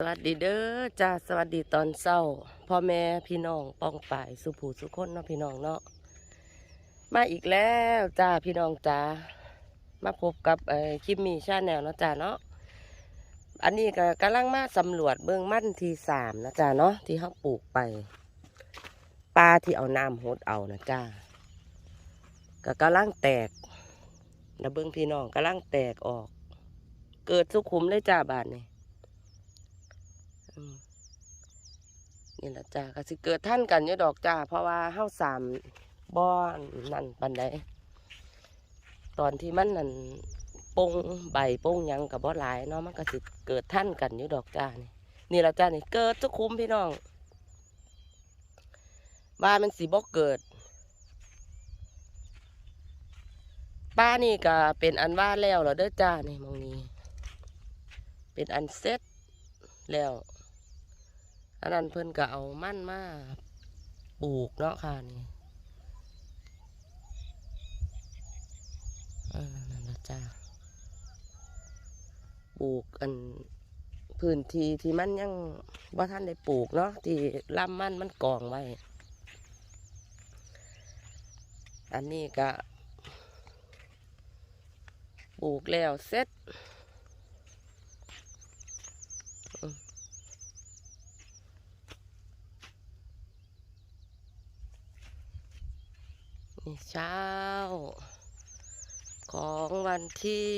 สวัสดีเด้อจ้าสวัสดีตอนเช้าพ่อแม่พี่น้องป้องป่ายสุผูสุคนเนาะพี่น้องเนาะมาอีกแล้วจ้าพี่น้องจ้ามาพบกับเอ่อคลิปมีชาแนลเนาะจ้าเนาะอันนี้ก็กำลังมาสำรวจเบื้องมั่นที่สามนะจ้าเนาะที่เขาปลูกไปปลาที่เอาน้ำหดเอานะจ้าก็กำลังแตกนะเบื้องพี่น้องกำลังแตกออก เกิดสุขุมเลยจ้าบาทนี่ นี่แหละจ้าก็สิเกิดท่านกันอยู่ดอกจ้า เพราะว่าเฮาสามบ่อนนั่นปันใดตอนที่มันนั่นปงใบปงยังกับบ่หลายเนาะมันก็สิเกิดท่านกันอยู่ดอกจ้านี่นี่ละจ้านี่เกิดทุกคุ้มพี่น้องว่ามันสิบ่เกิดป้านี่ก็เป็นอันว่าแล้วเหรอเด้อจ้านี่มองนี้ เป็นอันเซ็ตแล้ว อันนั้นเพิ่นก็เอามั่นมาปลูกเนาะค่ะนี่ออนั่นละจ้าปลูกอันพื้นที่ที่มันยังว่าท่านได้ปลูกเนาะที่ลำมันมันกองไว้ อันนี้ก็ปลูกแล้วเสร็จ นี่เช้า ของวันที่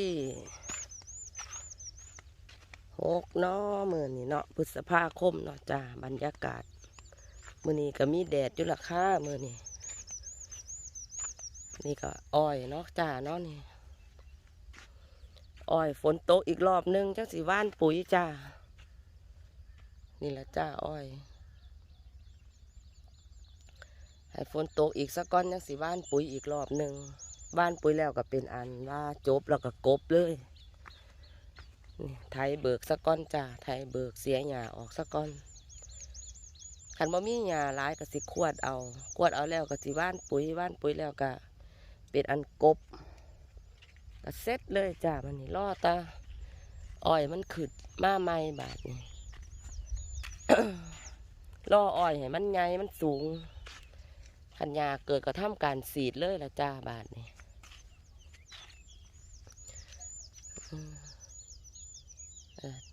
หกเนาะมือนี่เนาะพฤษภาคมเนาะจ้าบรรยากาศ มือนี้ก็มีแดดอยู่ละค่ะมือนี่นี่ก็อ้อยเนาะจ้าเนาะนี่อ้อยฝนตกอีกรอบนึงจังสีว่านปุ๋ยจ้านี่ละจ้าอ้อย ให้ฝนตกอีกสักก้อนยังสิบ้านปุ๋ยอีกรอบหนึ่งบ้านปุ๋ยแล้วก็เป็นอันว่าจบแล้วก็กบเลยนี่ไทยเบิกสักก้อนจ้าไทยเบิกเสียหญ้าออกสักก้อนขันบ่มีหญ้าหลายก็สิขวดเอาขวดเอาแล้วก็สิบ้านปุ๋ยบ้านปุ๋ยแล้วก็เป็นอันกบก็เซ็ตเลยจ้ามันนี่ล่อตาอ้อยมันขึ้นมาใหม่บาดนี่ล่ออ้อยให้มันใหญ่มันสูง ขันยาเกิดก็ทำการสีดเลยละจ้าบาทนี่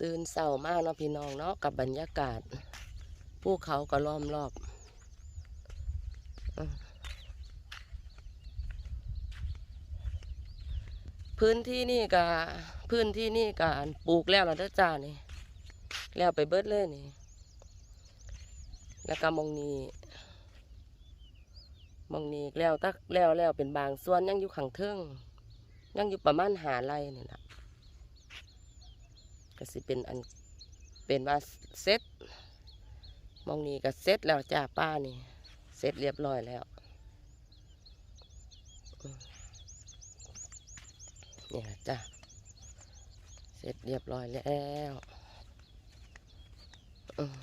ตื่นเศร้ามากเนาะพี่น้องเนาะกับบรรยากาศภูเขาก็ล้อมรอบพื้นที่นี่ก็พื้นที่นี่ก็ปลูกแล้วละเด้จ้านี่แล้วไปเบิดเลยนี่ แล้วก็มองนี้ มองนี้แล้วตักแล้วแล้วเป็นบางส่วนยังอยู่ขังเทิงยังอยู่ประมาณหาไรนี่นะก็สิเป็นอันเป็นว่าเซ็ตมองนี้ก็เซ็ตแล้วจ้าป้านี่เซ็ตเรียบร้อยแล้วอืมนี่แหละจ้าเสร็จเรียบร้อยแล้วอืม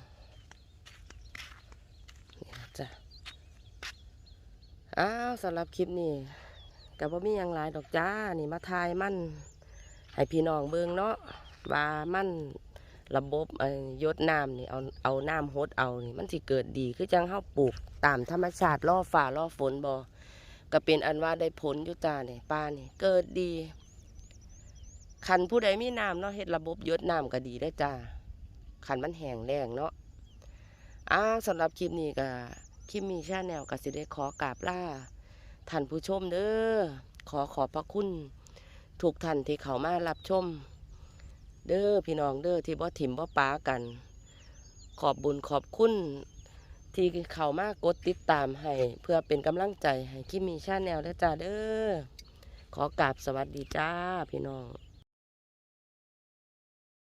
นี่ล่ะจ้ะ อ้าวสำหรับคลิปนี้กับว่ามีหยังหลายดอกจ้า นี่มาทายมั่นให้พี่น้องเบิ่งเนาะว่ามั่นระบบยดน้ำนี่เอาเอาน้ำหดเอานี่มันสิเกิดดีคือจังเฮาปลูกตามธรรมชาติล่อฝ่าล่อฝนบ่ก็เป็นอันว่าได้ผลยู่จ้านี่ป้านี่เกิดดีคันผู้ใดมีน้ำเนาะเฮ็ดระบบยดน้ำก็ดีได้จ้าคันมันแห้งแล้งเนาะอ้าวสำหรับคลิปนี้ก็ คลิปมีชาแนลก็สิได้ขอกราบล่าท่านผู้ชมเด้อขอขอบพระคุณทุกท่านที่เขามารับชม เด้อพี่น้องเด้อที่บ่ถิ่มบ่ป้ากัน ขอบบุญขอบคุณที่เขามากดติดตามให้ เพื่อเป็นกำลังใจให้คลิปมีชาแนลและจ้าเด้อขอกราบสวัสดีจ้าพี่น้อง